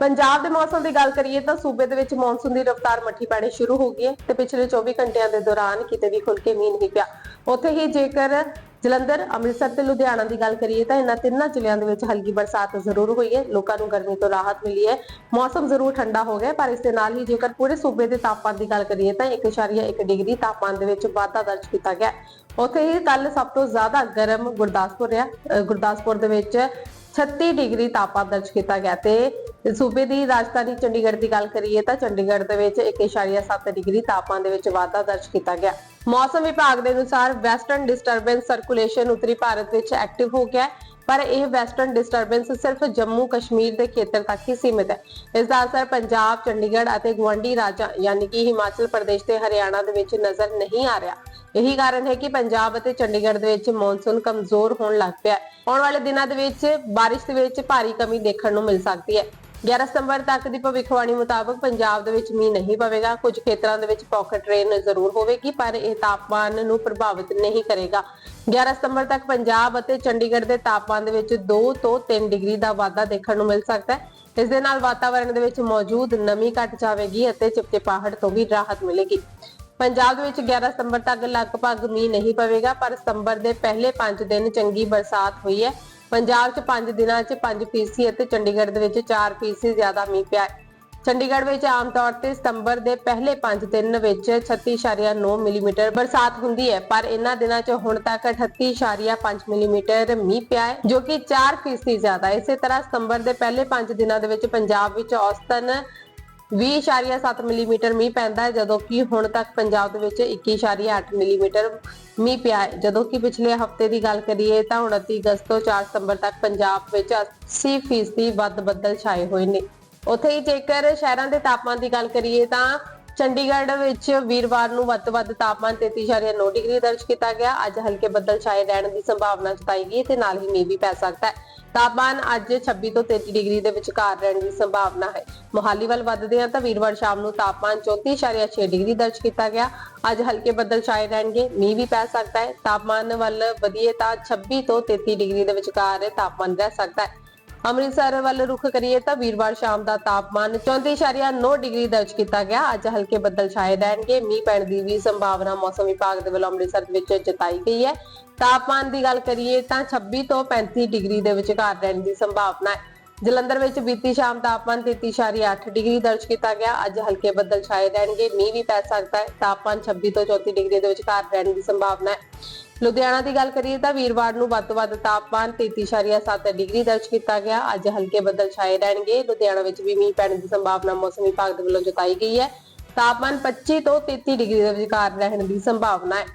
ਪੰਜਾਬ ਦੇ ਮੌਸਮ ਦੀ ਗੱਲ ਕਰੀਏ ਤਾਂ ਸੂਬੇ ਦੇ ਵਿੱਚ ਮੌਨਸੂਨ ਦੀ ਰਫ਼ਤਾਰ ਮੱਠੀ ਪੈਣੀ ਸ਼ੁਰੂ ਹੋ ਗਈ ਹੈ ਤੇ ਪਿਛਲੇ 24 ਘੰਟਿਆਂ ਦੇ ਦੌਰਾਨ ਕਿਤੇ ਵੀ ਖੁੱਲ ਕੇ ਮੀਂਹ ਨਹੀਂ ਪਿਆ। ਉੱਥੇ ਹੀ ਜੇਕਰ ਜਲੰਧਰ, ਅੰਮ੍ਰਿਤਸਰ ਤੇ ਲੁਧਿਆਣਾ ਦੀ ਗੱਲ ਕਰੀਏ ਤਾਂ ਇਹਨਾਂ ਤਿੰਨਾਂ ਜ਼ਿਲ੍ਹਿਆਂ ਦੇ ਵਿੱਚ ਹਲਕੀ ਬਰਸਾਤ ਜ਼ਰੂਰ ਹੋਈ ਹੈ। ਲੋਕਾਂ ਨੂੰ ਗਰਮੀ ਤੋਂ ਰਾਹਤ ਮਿਲੀ ਹੈ। ਮੌਸਮ ਜ਼ਰੂਰ ਠੰਡਾ ਹੋ ਗਿਆ, ਪਰ ਇਸ ਦੇ ਨਾਲ ਹੀ ਜੇਕਰ ਪੂਰੇ ਸੂਬੇ ਦੇ ਤਾਪਮਾਨ ਦੀ ਗੱਲ ਕਰੀਏ ਤਾਂ 1.1 ਡਿਗਰੀ ਤਾਪਮਾਨ ਦੇ ਵਿੱਚ ਵਾਧਾ ਦਰਜ ਕੀਤਾ ਗਿਆ ਉੱਥੇ ਹੀ ਕੱਲ ਸਭ ਤੋਂ ਜ਼ਿਆਦਾ ਗਰਮ ਗੁਰਦਾਸਪੁਰ ਰਿਹਾ। ਗੁਰਦਾਸਪੁਰ ਦੇ ਵਿੱਚ 36 ਡਿਗਰੀ ਤਾਪਮਾਨ ਦਰਜ ਕੀਤਾ ਗਿਆ ਤੇ ਸੂਬੇ ਦੀ ਰਾਜਧਾਨੀ ਚੰਡੀਗੜ੍ਹ ਦੀ ਗੱਲ ਕਰੀਏ ਤਾਂ ਚੰਡੀਗੜ੍ਹ ਦੇ ਵਿੱਚ 1.7 ਡਿਗਰੀ ਤਾਪਮਾਨ ਦੇ ਵਿੱਚ ਵਾਧਾ ਦਰਜ ਕੀਤਾ ਗਿਆ। ਮੌਸਮ ਵਿਭਾਗ ਦੇ ਅਨੁਸਾਰ ਵੈਸਟਰਨ ਡਿਸਟਰਬੈਂਸ ਸਰਕੂਲੇਸ਼ਨ ਉੱਤਰੀ ਭਾਰਤ ਵਿੱਚ ਐਕਟਿਵ ਹੋ ਗਿਆ ਪਰ ਇਹ ਵੈਸਟਰਨ ਡਿਸਟਰਬੈਂਸ ਸਿਰਫ ਜੰਮੂ ਕਸ਼ਮੀਰ ਦੇ ਖੇਤਰ ਤੱਕ ਹੀ ਸੀਮਿਤ ਹੈ। ਇਸ ਦਾ ਅਸਰ ਪੰਜਾਬ, ਚੰਡੀਗੜ੍ਹ ਅਤੇ ਗਵਾਂਢੀ ਰਾਜਾਂ ਯਾਨੀ ਕਿ ਹਿਮਾਚਲ ਪ੍ਰਦੇਸ਼ ਤੇ ਹਰਿਆਣਾ ਦੇ ਵਿੱਚ ਨਜ਼ਰ ਨਹੀਂ ਆ ਰਿਹਾ। ਇਹੀ ਕਾਰਨ ਹੈ ਕਿ ਪੰਜਾਬ ਅਤੇ ਚੰਡੀਗੜ੍ਹ ਦੇ ਵਿੱਚ ਮੌਨਸੂਨ ਕਮਜ਼ੋਰ ਹੋਣ ਲੱਗ ਪਿਆ ਹੈ। ਆਉਣ ਵਾਲੇ ਦਿਨਾਂ ਦੇ ਵਿੱਚ ਬਾਰਿਸ਼ ਦੇ ਵਿੱਚ ਭਾਰੀ ਕਮੀ ਦੇਖਣ ਨੂੰ ਮਿਲ ਸਕਦੀ ਹੈ। 11 ਸਤੰਬਰ ਤੱਕ ਦੀ ਭਵਿੱਖਬਾਣੀ ਮੁਤਾਬਕ ਪੰਜਾਬ ਦੇ ਵਿੱਚ ਮੀਂਹ ਨਹੀਂ ਪਵੇਗਾ। ਕੁਝ ਖੇਤਰਾਂ ਦੇ ਵਿੱਚ ਪੌਕਟ ਰੇਨ ਜ਼ਰੂਰ ਹੋਵੇਗੀ, ਪਰ ਇਹ ਤਾਪਮਾਨ ਨੂੰ ਪ੍ਰਭਾਵਿਤ ਨਹੀਂ ਕਰੇਗਾ। 11 ਸਤੰਬਰ ਤੱਕ ਪੰਜਾਬ ਅਤੇ ਚੰਡੀਗੜ੍ਹ ਦੇ ਤਾਪਮਾਨ ਦੇ ਵਿੱਚ 2 ਤੋਂ 3 ਡਿਗਰੀ ਦਾ ਵਾਧਾ ਦੇਖਣ ਨੂੰ ਮਿਲ ਸਕਦਾ ਹੈ। ਇਸ ਦੇ ਨਾਲ ਵਾਤਾਵਰਣ ਦੇ ਵਿੱਚ ਮੌਜੂਦ ਨਮੀ ਘਟ ਜਾਵੇਗੀ ਅਤੇ ਚਿਪਚਿਪਾਹਟ ਤੋਂ ਵੀ ਰਾਹਤ ਮਿਲੇਗੀ। ਪੰਜਾਬ ਦੇ ਵਿੱਚ 11 ਸਤੰਬਰ ਤੱਕ ਲਗਭਗ ਮੀਂਹ ਨਹੀਂ ਪਵੇਗਾ, ਪਰ ਸਤੰਬਰ ਦੇ ਪਹਿਲੇ 5 ਦਿਨ ਚੰਗੀ ਬਰਸਾਤ ਹੋਈ ਹੈ। ਪੰਜਾਬ 'ਚ 5 ਦਿਨਾਂ 'ਚ 5 ਫੀਸਦੀ ਅਤੇ ਚੰਡੀਗੜ੍ਹ ਦੇ ਵਿੱਚ 4 ਫੀਸਦੀ ਜ਼ਿਆਦਾ ਮੀਂਹ ਪਿਆ ਹੈ। ਚੰਡੀਗੜ੍ਹ ਵਿੱਚ ਆਮ ਤੌਰ ਤੇ ਸਤੰਬਰ ਦੇ ਪਹਿਲੇ 5 ਦਿਨ ਵਿੱਚ 36.9 ਮਿਲੀਮੀਟਰ ਬਰਸਾਤ ਹੁੰਦੀ ਹੈ, ਪਰ ਇਹਨਾਂ ਦਿਨਾਂ 'ਚ ਹੁਣ ਤੱਕ 38.5 ਮਿਲੀਮੀਟਰ ਮੀਂਹ ਪਿਆ ਹੈ, ਜੋ ਕਿ 4 ਫੀਸਦੀ ਜ਼ਿਆਦਾ ਹੈ। ਇਸੇ ਤਰ੍ਹਾਂ ਸਤੰਬਰ ਦੇ ਪਹਿਲੇ 5 ਦਿਨਾਂ ਦੇ ਵਿੱਚ ਪੰਜਾਬ ਵਿੱਚ ਔਸਤਨ 20.7 ਮਿਲੀਮੀਟਰ ਮੀਂਹ ਪੈਂਦਾ ਹੈ, ਜਦੋਂ ਕਿ ਹੁਣ ਤੱਕ ਪੰਜਾਬ ਦੇ ਵਿੱਚ 21.8 ਮਿਲੀਮੀਟਰ ਮੀਂਹ ਪਿਆ ਹੈ। ਜਦੋਂ ਕਿ ਪਿਛਲੇ ਹਫ਼ਤੇ ਦੀ ਗੱਲ ਕਰੀਏ ਤਾਂ 29 ਅਗਸਤ ਤੋਂ 4 ਸਤੰਬਰ ਤੱਕ ਪੰਜਾਬ ਵਿੱਚ 80% ਵੱਧ ਬੱਦਲ ਛਾਏ ਹੋਏ ਨੇ। ਉੱਥੇ ਹੀ ਜੇਕਰ ਸ਼ਹਿਰਾਂ ਦੇ ਤਾਪਮਾਨ ਦੀ ਗੱਲ ਕਰੀਏ ਤਾਂ ਚੰਡੀਗੜ੍ਹ ਵਿੱਚ ਵੀਰਵਾਰ ਨੂੰ ਵੱਧ ਤੋਂ ਵੱਧ ਤਾਪਮਾਨ 33.9 ਡਿਗਰੀ ਦਰਜ ਕੀਤਾ ਗਿਆ। ਅੱਜ ਹਲਕੇ ਬੱਦਲ ਛਾਏ ਰਹਿਣ ਦੀ ਸੰਭਾਵਨਾ ਜਤਾਈ ਗਈ ਤੇ ਨਾਲ ਹੀ ਮੀਂਹ ਵੀ ਪੈ ਸਕਦਾ ਹੈ। ਤਾਪਮਾਨ ਅੱਜ 26 ਤੋਂ 33 ਡਿਗਰੀ ਦੇ ਵਿਚਕਾਰ ਰਹਿਣ ਦੀ ਸੰਭਾਵਨਾ ਹੈ। ਮੋਹਾਲੀ ਵੱਲ ਵੱਧਦੇ ਹਾਂ ਤਾਂ ਵੀਰਵਾਰ ਸ਼ਾਮ ਨੂੰ ਤਾਪਮਾਨ 34.6 ਡਿਗਰੀ ਦਰਜ ਕੀਤਾ ਗਿਆ। ਅੱਜ ਹਲਕੇ ਬੱਦਲ ਛਾਏ ਰਹਿਣਗੇ, ਮੀਂਹ ਵੀ ਪੈ ਸਕਦਾ ਹੈ। ਤਾਪਮਾਨ ਵੱਲ ਵਧੀਏ ਤਾਂ 26 ਤੋਂ 33 ਡਿਗਰੀ ਦੇ ਵਿਚਕਾਰ ਤਾਪਮਾਨ ਰਹਿ ਸਕਦਾ ਹੈ। ਅੰਮ੍ਰਿਤਸਰ ਵੱਲ ਰੁਖ ਕਰੀਏ ਤਾਂ ਵੀਰਵਾਰ ਸ਼ਾਮ ਦਾ ਤਾਪਮਾਨ 34.9 ਡਿਗਰੀ ਦਰਜ ਕੀਤਾ ਗਿਆ। ਅੱਜ ਹਲਕੇ ਬੱਦਲ ਛਾਏ ਰਹਿਣਗੇ। ਮੀਂਹ ਪੈਣ ਦੀ ਵੀ ਸੰਭਾਵਨਾ ਮੌਸਮ ਵਿਭਾਗ ਦੇ ਵੱਲੋਂ ਅੰਮ੍ਰਿਤਸਰ ਵਿੱਚ ਜਤਾਈ ਗਈ ਹੈ। ਤਾਪਮਾਨ ਦੀ ਗੱਲ ਕਰੀਏ ਤਾਂ 26 ਤੋਂ 35 ਡਿਗਰੀ ਦੇ ਵਿਚਕਾਰ ਰਹਿਣ ਦੀ ਸੰਭਾਵਨਾ ਹੈ। ਜਲੰਧਰ ਵਿੱਚ ਬੀਤੀ ਸ਼ਾਮ ਤਾਪਮਾਨ 33.8 ਡਿਗਰੀ ਦਰਜ ਕੀਤਾ ਗਿਆ। ਅੱਜ ਹਲਕੇ ਬੱਦਲ ਛਾਏ ਰਹਿਣਗੇ। ਮੀਂਹ ਵੀ ਪੈ ਸਕਦਾ ਹੈ। ਤਾਪਮਾਨ 26 ਤੋਂ 34 ਡਿਗਰੀ ਦੇ ਵਿਚਕਾਰ ਰਹਿਣ ਦੀ ਸੰਭਾਵਨਾ ਹੈ। ਲੁਧਿਆਣਾ ਦੀ ਗੱਲ ਕਰੀਏ ਤਾਂ ਵੀਰਵਾਰ ਨੂੰ ਵੱਧ ਤੋਂ ਵੱਧ ਤਾਪਮਾਨ 33.7 ਡਿਗਰੀ ਦਰਜ ਕੀਤਾ ਗਿਆ। ਅੱਜ ਹਲਕੇ ਬੱਦਲ ਛਾਏ ਰਹਿਣਗੇ। ਲੁਧਿਆਣਾ ਵਿੱਚ ਵੀ ਮੀਂਹ ਪੈਣ ਦੀ ਸੰਭਾਵਨਾ ਮੌਸਮ ਵਿਭਾਗ ਦੇ ਵੱਲੋਂ ਜਤਾਈ ਗਈ ਹੈ। ਤਾਪਮਾਨ 25 ਤੋਂ 33 ਡਿਗਰੀ ਦੇ ਵਿਚਕਾਰ ਰਹਿਣ ਦੀ ਸੰਭਾਵਨਾ ਹੈ।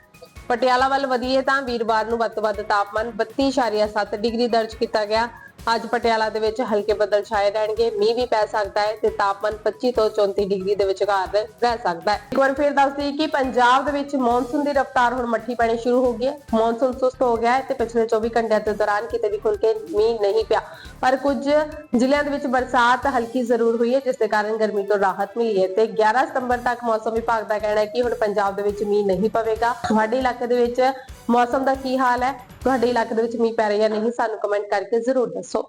ਪਟਿਆਲਾ ਵੱਲ ਵਧੀਏ ਤਾਂ ਵੀਰਵਾਰ ਨੂੰ ਵੱਧ ਤੋਂ ਵੱਧ ਤਾਪਮਾਨ 32.7 ਡਿਗਰੀ ਦਰਜ ਕੀਤਾ ਗਿਆ। ਅੱਜ ਪਟਿਆਲਾ ਦੇ ਵਿੱਚ ਹਲਕੇ ਬੱਦਲ ਛਾਏ ਰਹਿਣਗੇ, ਮੀਂਹ ਵੀ ਪੈ ਸਕਦਾ ਹੈ ਤੇ ਤਾਪਮਾਨ 25 ਤੋਂ 34 ਡਿਗਰੀ ਦੇ ਵਿਚਕਾਰ ਰਹਿ ਸਕਦਾ ਹੈ। ਇੱਕ ਵਾਰ ਫਿਰ ਦੱਸ ਦਈਏ ਕਿ ਪੰਜਾਬ ਦੇ ਵਿੱਚ ਮੌਨਸੂਨ ਦੀ ਰਫ਼ਤਾਰ ਹੁਣ ਮੱਠੀ ਪੈਣੀ ਸ਼ੁਰੂ ਹੋ ਗਈ ਹੈ। ਮੌਨਸੂਨ ਸੁਸਤ ਹੋ ਗਿਆ ਹੈ ਤੇ ਪਿਛਲੇ 24 ਘੰਟਿਆਂ ਦੇ ਦੌਰਾਨ ਕਿਤੇ ਵੀ ਖੁੱਲ ਕੇ ਮੀਂਹ ਨਹੀਂ ਪਿਆ। ਪਰ ਕੁਝ ਜ਼ਿਲ੍ਹਿਆਂ ਦੇ ਵਿੱਚ ਬਰਸਾਤ ਹਲਕੀ ਜ਼ਰੂਰ ਹੋਈ ਹੈ, ਜਿਸ ਦੇ ਕਾਰਨ ਗਰਮੀ ਤੋਂ ਰਾਹਤ ਮਿਲੀ ਹੈ ਤੇ 11 ਸਤੰਬਰ ਤੱਕ ਮੌਸਮ ਵਿਭਾਗ ਦਾ ਕਹਿਣਾ ਹੈ ਕਿ ਹੁਣ ਪੰਜਾਬ ਦੇ ਵਿੱਚ ਮੀਂਹ ਨਹੀਂ ਪਵੇਗਾ। ਤੁਹਾਡੇ ਇਲਾਕੇ ਦੇ ਵਿੱਚ ਮੌਸਮ ਦਾ ਕੀ ਹਾਲ ਹੈ? ਤੁਹਾਡੇ ਇਲਾਕੇ ਦੇ ਵਿੱਚ ਮੀਂਹ ਪੈ ਰਿਹਾ ਜਾਂ ਨਹੀਂ ਸਾਨੂੰ ਕਮੈਂਟ ਕਰਕੇ ਜ਼ਰੂਰ ਦੱਸੋ।